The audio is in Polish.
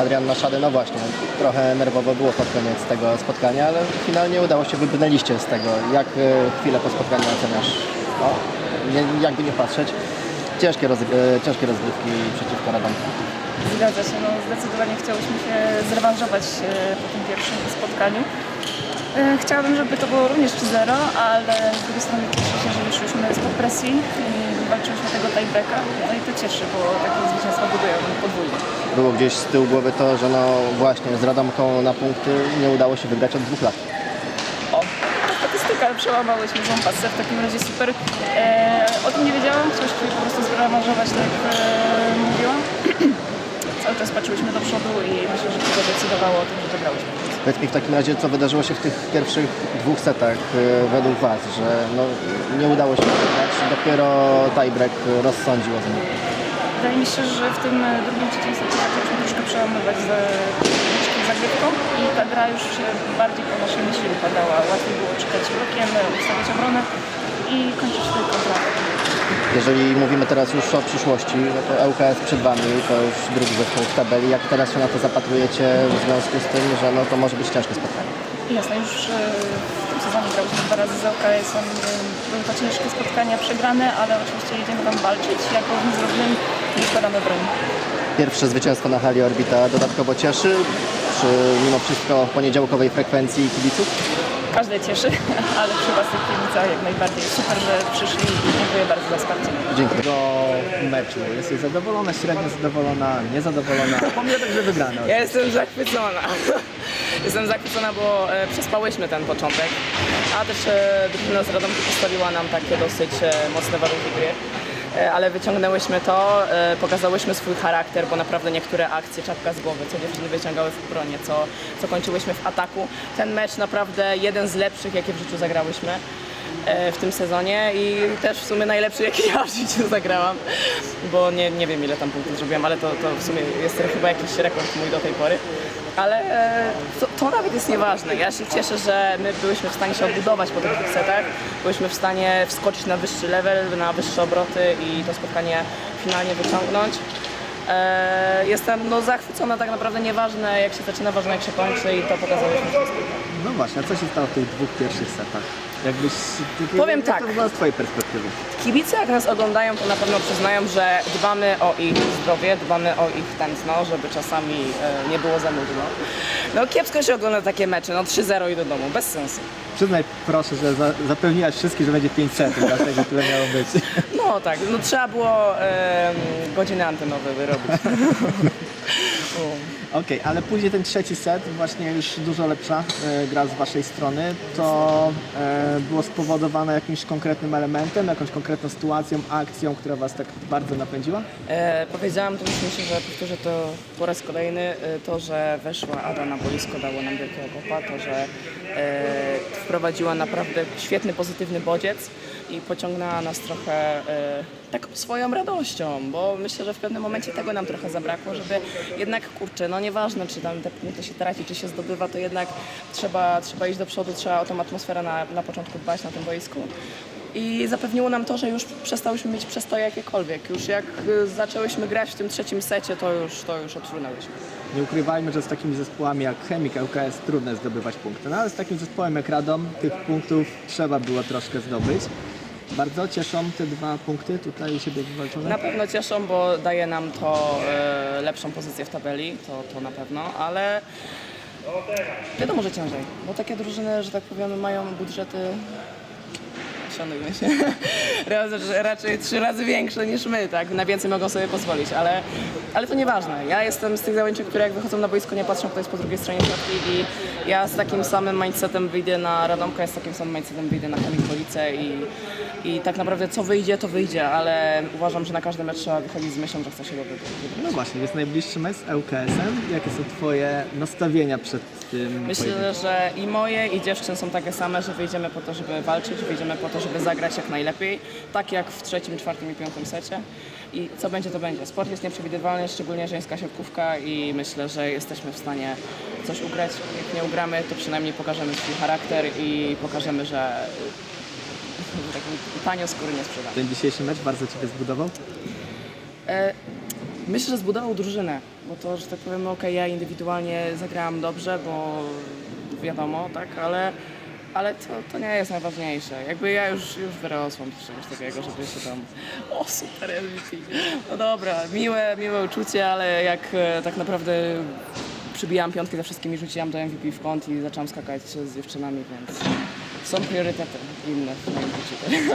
Adrian Maszady, no właśnie, trochę nerwowo było pod koniec tego spotkania, ale finalnie udało się, wybrnęliście z tego. Jak e, chwilę po spotkaniu oceniasz? No, nie, jakby nie patrzeć, ciężkie, roz, e, ciężkie rozgrywki przeciwko Radomku. Zgadza się, no zdecydowanie chciałyśmy się zrewanżować e, po tym pierwszym spotkaniu. Chciałabym, żeby to było również 3-0, ale z drugiej strony cieszę się, że wyszliśmy spod presji walczyliśmy tego tiebreaka. No i to cieszy, bo takie zwycięstwa budują podwójnie. Było gdzieś z tyłu głowy to, że no właśnie z Radomką na punkty nie udało się wygrać od dwóch lat. O, statystyka, przełamałyśmy złą pasę, w takim razie super. E, o tym nie wiedziałam, chciałam się po prostu zrewanżować, tak jak e, mówiłam. Cały czas patrzyłyśmy do przodu i myślę, że to decydowało o tym, że wygrałyśmy. Powiedz mi w takim razie, co wydarzyło się w tych pierwszych dwóch setach e, według Was, że no, nie udało się wygrać, dopiero tiebreak rozsądził o tym. Wydaje mi się, że w tym drugim, trzecim secie zaczęliśmy troszkę przełamywać za zagrywką i ta gra już się bardziej po naszej myśli upadała. Łatwiej było czytać blokiem, ustawiać obronę i kończyć ten kontrakt. Jeżeli mówimy teraz już o przyszłości, no to ŁKS przed Wami, to już drugi zespół w tabeli. Jak teraz się na to zapatrujecie w związku z tym, że no, to może być ciężkie spotkanie? Jasne, już e, w tym sezonie grałyśmy dwa razy z ŁKS-em. e, Były to ciężkie spotkania, przegrane, ale oczywiście jedziemy tam walczyć. Jak o tym zrobimy, nie składamy broni. Pierwsze zwycięstwo na hali Orbita dodatkowo cieszy, przy mimo wszystko poniedziałkowej frekwencji kibiców? Każdy cieszy, ale przy Was tych kibicach jak najbardziej. Super, że przyszli i dziękuję bardzo za wsparcie. Dziękuję. do meczu? Jesteś zadowolona, średnio zadowolona, niezadowolona? Pomimo tak, że wygrano. Ja jestem zachwycona. Jestem zachwycona, bo e, przespałyśmy ten początek, a też e, drużyna z Radomku postawiła nam takie dosyć e, mocne warunki gry. E, Ale wyciągnęłyśmy to, e, pokazałyśmy swój charakter, bo naprawdę niektóre akcje czapka z głowy, co dziewczyny wyciągały w obronie, co, co kończyłyśmy w ataku. Ten mecz naprawdę jeden z lepszych, jakie w życiu zagrałyśmy e, w tym sezonie i też w sumie najlepszy, jaki ja w życiu zagrałam, bo nie, nie wiem ile tam punktów zrobiłam, ale to, to w sumie jest chyba jakiś rekord mój do tej pory. Ale e, to, nawet jest nieważne. Ja się cieszę, że my byliśmy w stanie się odbudować po tych dwóch setach. Byliśmy w stanie wskoczyć na wyższy level, na wyższe obroty i to spotkanie finalnie wyciągnąć. E, jestem no, zachwycona tak naprawdę nieważne jak się zaczyna, ważne jak się kończy i to pokazałyśmy wszystko. No właśnie, a co się stało w tych dwóch pierwszych setach? Jakbyś... Powiem jak tak. to z Twojej perspektywy? Kibice jak nas oglądają, to na pewno przyznają, że dbamy o ich zdrowie, dbamy o ich tętno, żeby czasami e, nie było za nudno. No kiepsko się ogląda takie mecze, no 3-0 i do domu, bez sensu. Przyznaj proszę, że za, zapewniłaś wszystkich, że będzie 5 setów, dlatego tyle miało być. No tak, no trzeba było e, godziny antenowe wyrobić. Okej, ale później ten trzeci set, właśnie już dużo lepsza e, gra z Waszej strony, to e, było spowodowane jakimś konkretnym elementem, jakąś konkretną sytuacją, akcją, która Was tak bardzo napędziła? E, powiedziałam, to już myślę, że powtórzę to po raz kolejny, e, to, że weszła Ada na boisko dało nam wielkiego kopa, to, że e, wprowadziła naprawdę świetny, pozytywny bodziec i pociągnęła nas trochę e, taką swoją radością, bo myślę, że w pewnym momencie tego nam trochę zabrakło, żeby jednak, kurczę, no nieważne, czy tam te się traci, czy się zdobywa, to jednak trzeba, trzeba iść do przodu, trzeba o tą atmosferę na, na początku dbać na tym boisku. I zapewniło nam to, że już przestałyśmy mieć przestoje jakiekolwiek. Już jak y, zaczęłyśmy grać w tym trzecim secie, to już, to już odfrunęłyśmy. Nie ukrywajmy, że z takimi zespołami jak Chemik, ŁKS trudno jest zdobywać punkty. No ale z takim zespołem jak Radom tych punktów trzeba było troszkę zdobyć. Bardzo cieszą te dwa punkty tutaj u siebie wywalczone. Na pewno cieszą, bo daje nam to e, lepszą pozycję w tabeli, to, to na pewno, ale wiadomo, że ciężej, bo takie drużyny, że tak powiem, mają budżety szanujmy się, raczej trzy razy większe niż my, tak? Na więcej mogą sobie pozwolić, ale, ale to nieważne. Ja jestem z tych zawodniczych, które jak wychodzą na boisko nie patrzą, kto jest po drugiej stronie siatki i ja z takim samym mindsetem wyjdę na Radomka, ja z takim samym mindsetem wyjdę na Chemik Police i, i tak naprawdę co wyjdzie, to wyjdzie, ale uważam, że na każdy mecz trzeba wychodzić z myślą, że chce się go wygrać. No właśnie, jest najbliższy mecz z ŁKS-em. Jakie są Twoje nastawienia przed tym pojedynkiem? Myślę, że i moje, i dziewczyn są takie same, że wyjdziemy po to, żeby walczyć, wyjdziemy po to, żeby zagrać jak najlepiej, tak jak w trzecim, czwartym i piątym secie. I co będzie, to będzie. Sport jest nieprzewidywalny, szczególnie żeńska siatkówka i myślę, że jesteśmy w stanie coś ugrać. Jak nie ugramy, to przynajmniej pokażemy swój charakter i pokażemy, że że tak tanio skóry nie sprzedamy. Ten dzisiejszy mecz bardzo Ciebie zbudował? E, Myślę, że zbudował drużynę, bo to, że tak powiem, okej, ja indywidualnie zagrałam dobrze, bo wiadomo, tak, ale, ale to, to nie jest najważniejsze. Jakby ja już, już wyrosłam z czegoś takiego, żeby się tam, o super MVP. No dobra, miłe, miłe uczucie, ale jak e, tak naprawdę przybijałam piątki ze wszystkimi, rzuciłam do MVP w kąt i zaczęłam skakać z dziewczynami, więc są priorytety inne w moim życiu.